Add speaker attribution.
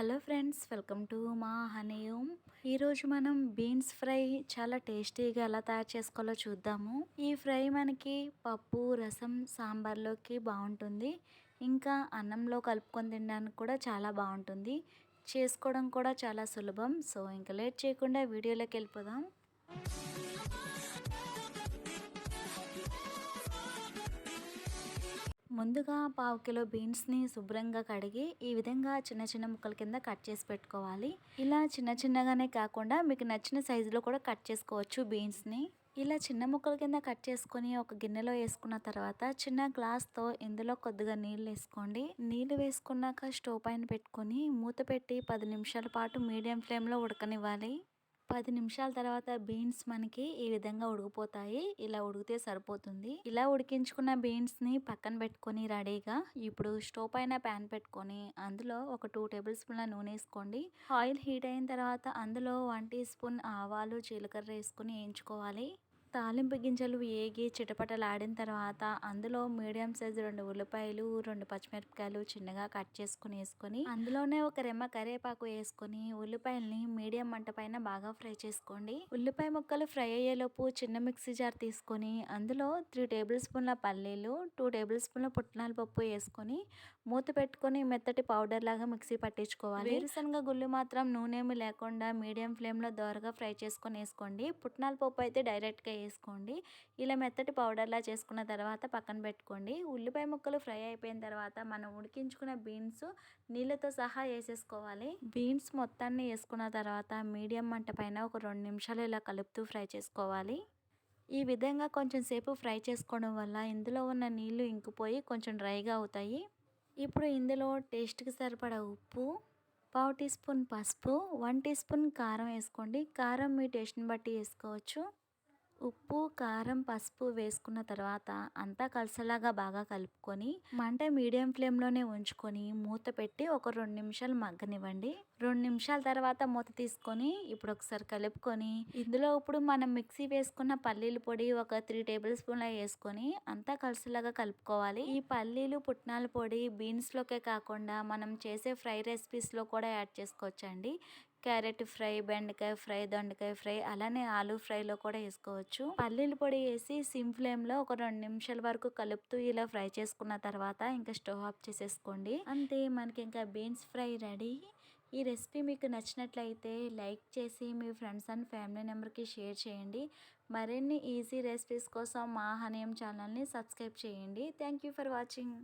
Speaker 1: Hello friends welcome to మా హనీయం ఈరోజు మనం బీన్స్ ఫ్రై చాలా టేస్టీగా ఎలా తయారు చేసుకోవాలో చూద్దాము. ఈ ఫ్రై మనకి పప్పు రసం సాంబార్లోకి బాగుంటుంది. ఇంకా అన్నంలో కలుపుకొని తినడానికి కూడా చాలా బాగుంటుంది. చేసుకోవడం కూడా చాలా సులభం. సో ఇంకా లేట్ చేయకుండా వీడియోలోకి వెళ్ళిపోదాం. ముందుగా పావు కిలో బీన్స్ని శుభ్రంగా కడిగి ఈ విధంగా చిన్న చిన్న ముక్కల కింద కట్ చేసి పెట్టుకోవాలి. ఇలా చిన్న చిన్నగానే కాకుండా మీకు నచ్చిన సైజులో కూడా కట్ చేసుకోవచ్చు బీన్స్ని. ఇలా చిన్న ముక్కల కింద కట్ చేసుకొని ఒక గిన్నెలో వేసుకున్న తర్వాత చిన్న గ్లాస్తో ఇందులో కొద్దిగా నీళ్ళు వేసుకోండి. నీళ్ళు వేసుకున్నాక స్టవ్ పైన పెట్టుకొని మూత పెట్టి పది నిమిషాల పాటు మీడియం ఫ్లేమ్లో ఉడకనివ్వాలి. పది నిమిషాల తర్వాత బీన్స్ మనకి ఈ విధంగా ఉడికిపోతాయి. ఇలా ఉడికితే సరిపోతుంది. ఇలా ఉడికించుకున్న బీన్స్ని పక్కన పెట్టుకొని రెడీగా ఇప్పుడు స్టవ్ పైన ప్యాన్ పెట్టుకొని అందులో ఒక టూ టేబుల్ స్పూన్ల నూనె వేసుకోండి. ఆయిల్ హీట్ అయిన తర్వాత అందులో వన్ టీ స్పూన్ ఆవాలు జీలకర్ర వేసుకుని వేయించుకోవాలి. తాలింపు గింజలు వేగి చిటపటలాడిన తర్వాత అందులో మీడియం సైజు రెండు ఉల్లిపాయలు రెండు పచ్చిమిరపకాయలు చిన్నగా కట్ చేసుకుని వేసుకొని అందులోనే ఒక రెమ్మ కరివేపాకు వేసుకొని ఉల్లిపాయల్ని మీడియం మంట పైన బాగా ఫ్రై చేసుకోండి. ఉల్లిపాయ ముక్కలు ఫ్రై అయ్యేలోపు చిన్న మిక్సీ జార్ తీసుకొని అందులో త్రీ టేబుల్ స్పూన్ల పల్లీలు టూ టేబుల్ స్పూన్ల పుట్నాల పప్పు వేసుకొని మూత పెట్టుకొని మెత్తటి పౌడర్ లాగా మిక్సీ పట్టించుకోవాలి. వేరుశనగ గుళ్ళు మాత్రం నూనెమి లేకుండా మీడియం ఫ్లేమ్లో దోరగా ఫ్రై చేసుకొని వేసుకోండి. పుట్నాల పప్పు అయితే డైరెక్ట్గా వేసుకోండి. ఇలా మెత్తటి పౌడర్లా చేసుకున్న తర్వాత పక్కన పెట్టుకోండి. ఉల్లిపాయ ముక్కలు ఫ్రై అయిపోయిన తర్వాత మనం ఉడికించుకున్న బీన్స్ నీళ్ళతో సహా వేసేసుకోవాలి. బీన్స్ మొత్తాన్ని వేసుకున్న తర్వాత మీడియం మంట పైన ఒక రెండు నిమిషాలు ఇలా కలుపుతూ ఫ్రై చేసుకోవాలి. ఈ విధంగా కొంచెం సేపు ఫ్రై చేసుకోవడం వల్ల ఇందులో ఉన్న నీళ్ళు ఇంకిపోయి కొంచెం డ్రైగా అవుతాయి. ఇప్పుడు ఇందులో టేస్ట్కి సరిపడా ఉప్పు పావు టీ స్పూన్ పసుపు వన్ టీ స్పూన్ కారం వేసుకోండి. కారం మీ టేస్ట్ని బట్టి వేసుకోవచ్చు. ఉప్పు కారం పసుపు వేసుకున్న తర్వాత అంతా కలిసేలాగా బాగా కలుపుకొని మంట మీడియం ఫ్లేమ్లోనే ఉంచుకొని మూత పెట్టి ఒక రెండు నిమిషాలు మగ్గనివ్వండి. రెండు నిమిషాల తర్వాత మూత తీసుకొని ఇప్పుడు ఒకసారి కలుపుకొని ఇందులో ఇప్పుడు మనం మిక్సీ వేసుకున్న పల్లీల పొడి ఒక త్రీ టేబుల్ స్పూన్ల వేసుకొని అంతా కలిసిలాగా కలుపుకోవాలి. ఈ పల్లీలు పుట్నాల పొడి బీన్స్లోకే కాకుండా మనం చేసే ఫ్రై రెసిపీస్లో కూడా యాడ్ చేసుకోవచ్చండి. క్యారెట్ ఫ్రై బెండకాయ ఫ్రై దొండకాయ ఫ్రై అలానే ఆలు ఫ్రైలో కూడా వేసుకోవచ్చు. పల్లీలు పొడి వేసి సిమ్ ఫ్లేమ్లో ఒక రెండు నిమిషాల వరకు కలుపుతూ ఇలా ఫ్రై చేసుకున్న తర్వాత ఇంకా స్టవ్ ఆఫ్ చేసేసుకోండి. అంతే మనకి ఇంకా బీన్స్ ఫ్రై రెడీ. ఈ రెసిపీ మీకు నచ్చినట్లయితే లైక్ చేసి మీ ఫ్రెండ్స్ అండ్ ఫ్యామిలీ మెంబర్కి షేర్ చేయండి. మరిన్ని ఈజీ రెసిపీస్ కోసం మా హనీయం ఛానల్ని సబ్స్క్రైబ్ చేయండి. Thank for watching.